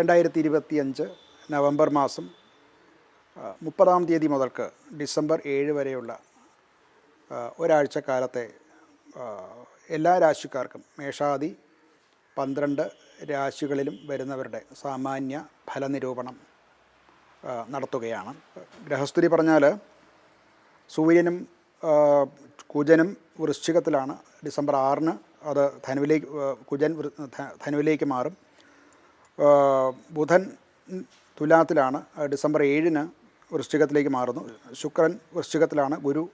രണ്ടായിരത്തി ഇരുപത്തിയഞ്ച് നവംബർ മാസം മുപ്പതാം തീയതി മുതൽക്ക് ഡിസംബർ ഏഴ് വരെയുള്ള ഒരാഴ്ചക്കാലത്തെ ഒരാഴ്ച കാലത്തെ എല്ലാ രാശിക്കാർക്കും മേഷാദി പന്ത്രണ്ട് രാശികളിലും വരുന്നവരുടെ സാമാന്യ ഫലനിരൂപണം നടത്തുകയാണ്. ഗ്രഹസ്ഥിതി പറഞ്ഞാൽ സൂര്യനും കുജനും വൃശ്ചികത്തിലാണ് ഡിസംബർ ആറിന് അത് ധനുവിലേക്ക് കുജൻ ധനുവിലേക്ക് മാറും. ബുധൻ തുലാത്തിലാണ് ഡിസംബർ ഏഴിന് വൃശ്ചികത്തിലേക്ക് മാറുന്നു. ശുക്രൻ വൃശ്ചികത്തിലാണ് ഗുരു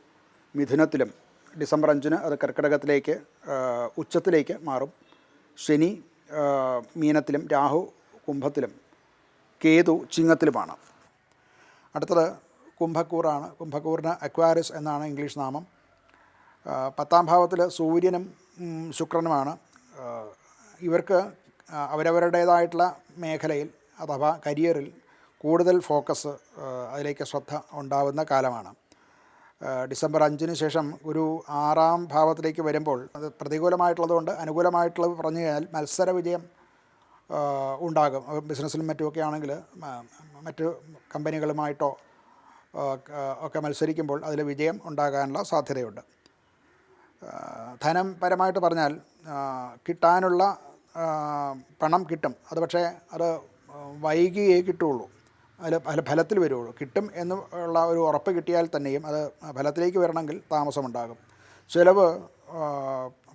മിഥുനത്തിലും. ഡിസംബർ അഞ്ചിന് അത് കർക്കിടകത്തിലേക്ക് ഉച്ചത്തിലേക്ക് മാറും. ശനി മീനത്തിലും രാഹു കുംഭത്തിലും കേതു ചിങ്ങത്തിലുമാണ്. അടുത്തത് കുംഭക്കൂറാണ്. കുംഭക്കൂറിന് അക്വാരിസ് എന്നാണ് ഇംഗ്ലീഷ് നാമം. പത്താം ഭാവത്തിൽ സൂര്യനും ശുക്രനുമാണ്. ഇവർക്ക് അവരവരുടേതായിട്ടുള്ള മേഖലയിൽ അഥവാ കരിയറിൽ കൂടുതൽ ഫോക്കസ് അതിലേക്ക് ശ്രദ്ധ ഉണ്ടാകുന്ന കാലമാണ്. ഡിസംബർ അഞ്ചിന് ശേഷം ഒരു ആറാം ഭാവത്തിലേക്ക് വരുമ്പോൾ അത് പ്രതികൂലമായിട്ടുള്ളതുകൊണ്ട് അനുകൂലമായിട്ടുള്ളത് പറഞ്ഞു കഴിഞ്ഞാൽ മത്സര വിജയം ഉണ്ടാകും. ബിസിനസ്സിലും മറ്റുമൊക്കെ ആണെങ്കിൽ മറ്റു കമ്പനികളുമായിട്ടോ ഒക്കെ മത്സരിക്കുമ്പോൾ അതിൽ വിജയം ഉണ്ടാകാനുള്ള സാധ്യതയുണ്ട്. ധനപരമായിട്ട് ധനം പരമായിട്ട് പറഞ്ഞാൽ കിട്ടാനുള്ള പണം കിട്ടും. അത് പക്ഷേ അത് വൈകിയേ കിട്ടുകയുള്ളൂ. അതിൽ ഫല ഫലത്തിൽ വരുള്ളൂ കിട്ടും എന്ന് ഉള്ള ഒരു ഉറപ്പ് കിട്ടിയാൽ തന്നെയും അത് ഫലത്തിലേക്ക് വരണമെങ്കിൽ താമസമുണ്ടാകും. ചിലവ്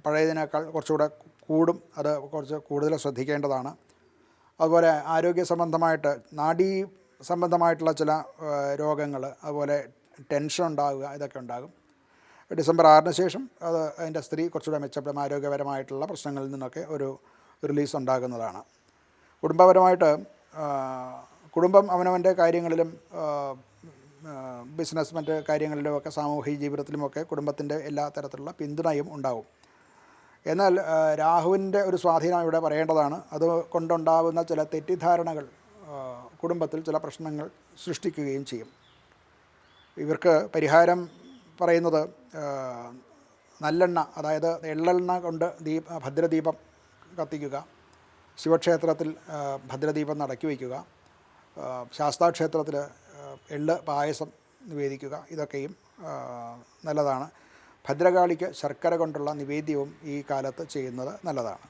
പഴയതിനേക്കാൾ കുറച്ചുകൂടെ കൂടും. അത് കുറച്ച് കൂടുതൽ ശ്രദ്ധിക്കേണ്ടതാണ്. അതുപോലെ ആരോഗ്യ സംബന്ധമായിട്ട് നാഡീ സംബന്ധമായിട്ടുള്ള ചില രോഗങ്ങൾ അതുപോലെ ടെൻഷൻ ഉണ്ടാവുക ഇതൊക്കെ ഉണ്ടാകും. ഡിസംബർ ആറിന് ശേഷം അത് അതിന്റെ സ്ത്രീ കുറച്ചുകൂടെ മെച്ചപ്പെടും. ആരോഗ്യപരമായിട്ടുള്ള പ്രശ്നങ്ങളിൽ നിന്നൊക്കെ ഒരു റിലീസ് ഉണ്ടാകുന്നതാണ് കുടുംബപരമായിട്ട് കുടുംബം അവനവന്റെ കാര്യങ്ങളിലും ബിസിനസ് മറ്റ് കാര്യങ്ങളിലുമൊക്കെ സാമൂഹിക ജീവിതത്തിലുമൊക്കെ കുടുംബത്തിന്റെ എല്ലാ തരത്തിലുള്ള പിന്തുണയും ഉണ്ടാവും. എന്നാൽ രാഹുവിന്റെ ഒരു സ്വാധീനം ഇവിടെ പറയേണ്ടതാണ്. അത് കൊണ്ടുണ്ടാവുന്ന ചില തെറ്റിദ്ധാരണകൾ കുടുംബത്തിൽ ചില പ്രശ്നങ്ങൾ സൃഷ്ടിക്കുകയും ചെയ്യും. ഇവർക്ക് പരിഹാരം പറയുന്നത് നല്ലെണ്ണ അതായത് എള്ളെണ്ണ കൊണ്ട് ദീപ ഭദ്രദീപം കത്തിക്കുക. ശിവക്ഷേത്രത്തിൽ ഭദ്രദീപം നടക്കി വയ്ക്കുക. ശാസ്താക്ഷേത്രത്തിൽ എള്ള് പായസം നിവേദിക്കുക. ഇതൊക്കെയും നല്ലതാണ്. ഭദ്രകാളിക്ക് ശർക്കര കൊണ്ടുള്ള നിവേദ്യവും ഈ കാലത്ത് ചെയ്യുന്നത് നല്ലതാണ്.